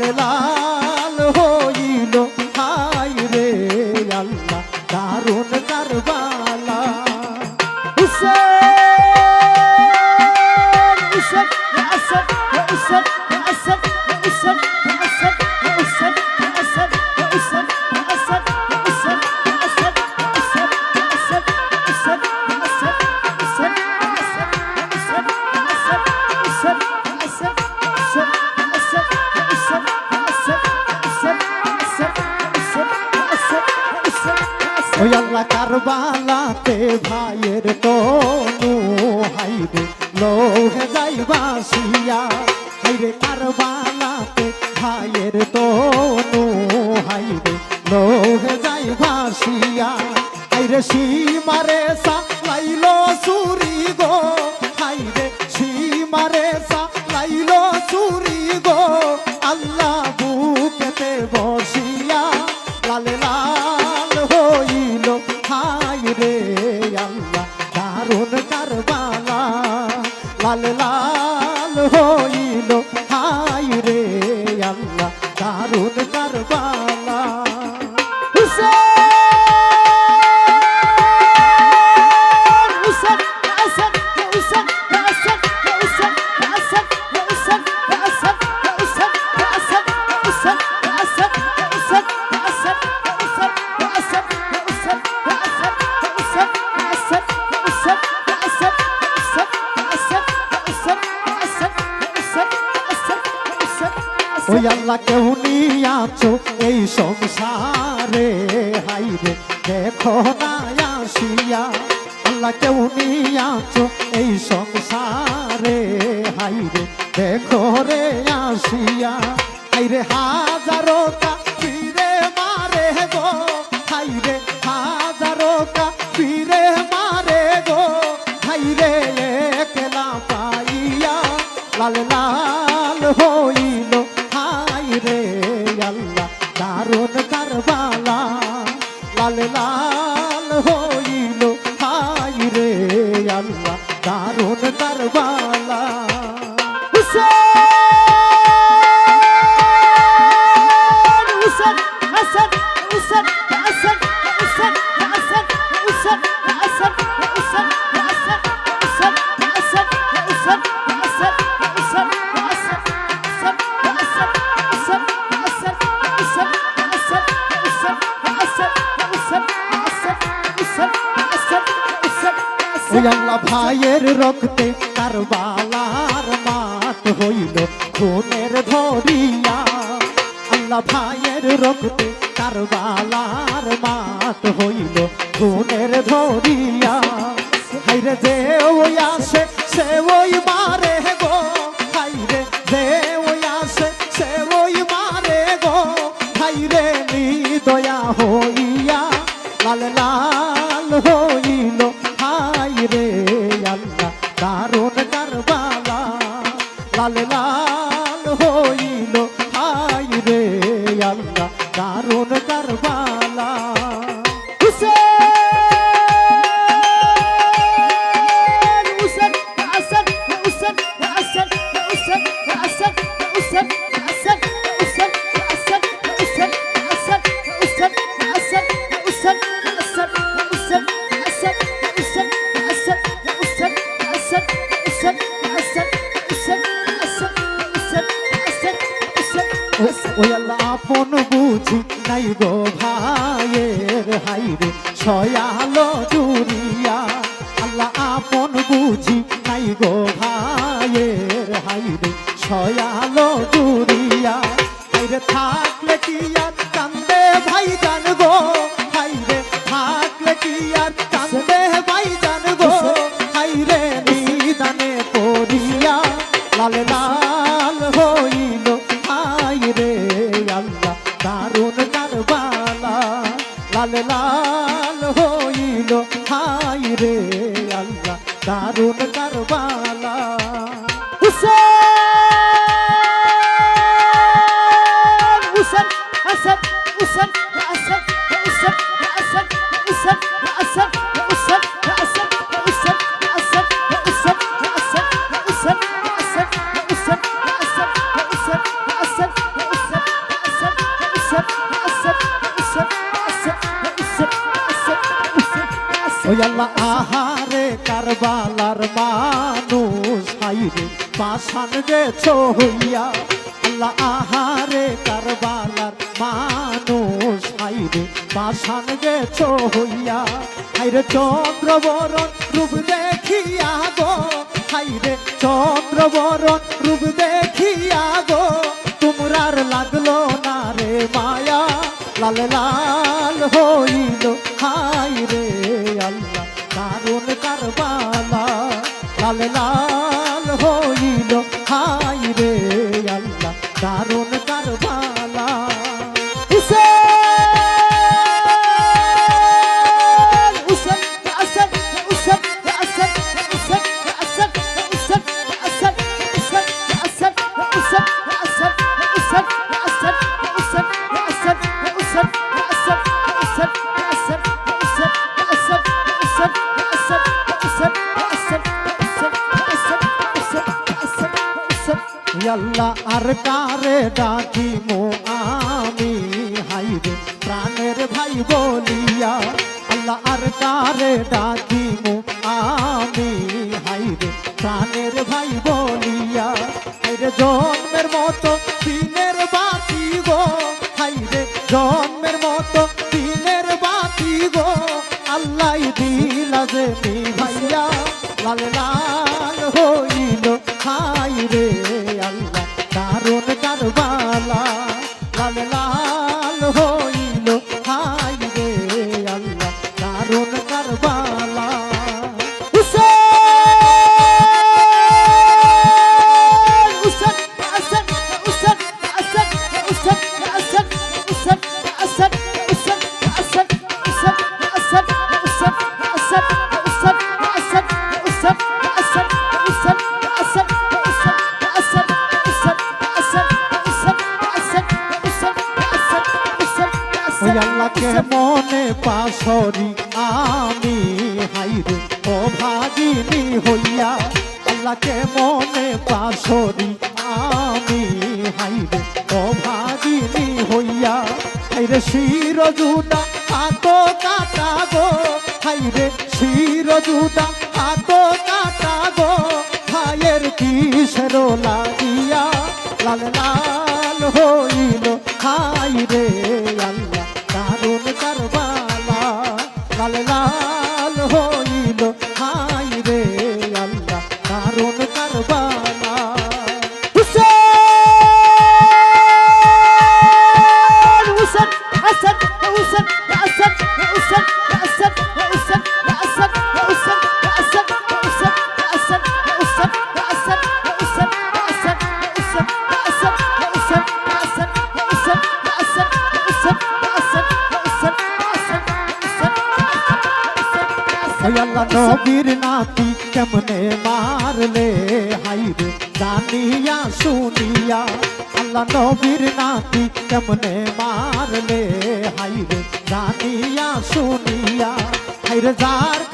சொல்லலாம் যাইবে লোক যাইবা শুইয়া হাইরে কারবালাতে ভাইয়ের তনু হাইরে লোক যাইবা শুইয়া হাইরে সীমারে সা লাইলো সুরি গো ওই আল্লাহ কেউ নিয়াছো এই সংসারে? হাইরে, দেখো না আসিয়া, আল্লাহ কেউ নিয়াছো এই সংসারে? হাইরে, দেখো রে আসিয়া, হাইরে হাজারো আল্লাহ ভাইয়ের রক্তে তার বালার মাত হইল, খুনের ধরিয়া। আল্লাহ ভাইয়ের রক্তে তার বালার মাত হইল, খুনের ধরিয়া। হাইরে যে ওই আসে, সে ওই মারে গো। হাইরে যে ওই আসে, সে ওই মারে গো। হাইরে নি দয়া হইয়া, লাল লাল হইল। নাই গো ভাইয়ের হাইরে সয়ালো জুরিয়া আল্লাহ আপন বুঝি নাই গো ভাইয়ের হাইরে সয়ালো জুরিয়া হাইরে থাকলে কি হইল হাই রে আল্লাহ দারুণ কারবালা আল্লাহ, আহারে কারবালার মানুষ হাইরে পাশান গেছো হইয়া। আল্লাহ, আহারে কারবালার মানুষ হাইরে পাশান গেছো হইয়া। হাইরে চন্দ্রবরণ রূপ দেখিয়া গো হাইরে চন্দ্রবরণ রূপ দেখিয়া গো। তোমরার লাগল না রে মায়া, লাল লাল হইল বেলা ডাকিমো আমি। হাইরে প্রাণের ভাই বলিয়া আল্লাহ আর কারে ডাক ওই আল্লাহকে মনে পাশরি আমি হাইরে ও ভাগিনী হইয়া আল্লাহকে মনে পাশরি আমি হাইরে ও ভাগিনী হইয়া। হাইরে শির জুতা হাত কাটা গো হাইরে শির জুদা হাত কাটা গো, ভাইয়ের কিসের লাগিয়া লাল লাল হইল হাইরে আল্লাহ নবীর নাতি কেমনে মারলে? হাইরে জানিয়া শুনিয়া। আল্লাহ নবীর নাতি কেমনে মারলে? হাইরে জানিয়া শুনিয়া। হাইরে যার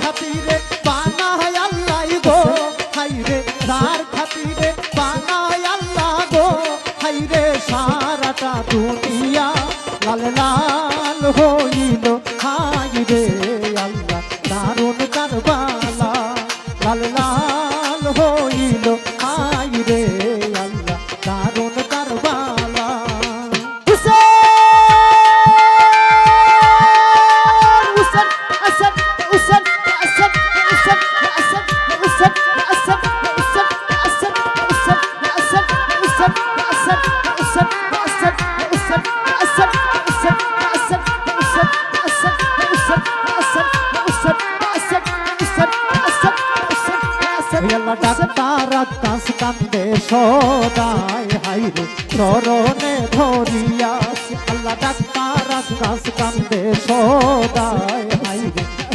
তারার কাজ কান্দে সদায়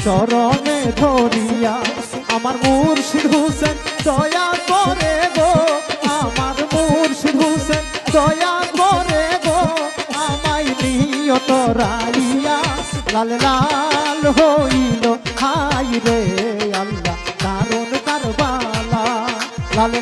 চরণে ধরিয়া আমার মুর্শিদ হোসেন দয়া করে গো, আমার মুর্শিদ হোসেন দয়া করে গো, আমায় নিয় তরাইয়া লাল লাল হইল। হাই রে আল্লাহ, দারুণ কারবালা। লাল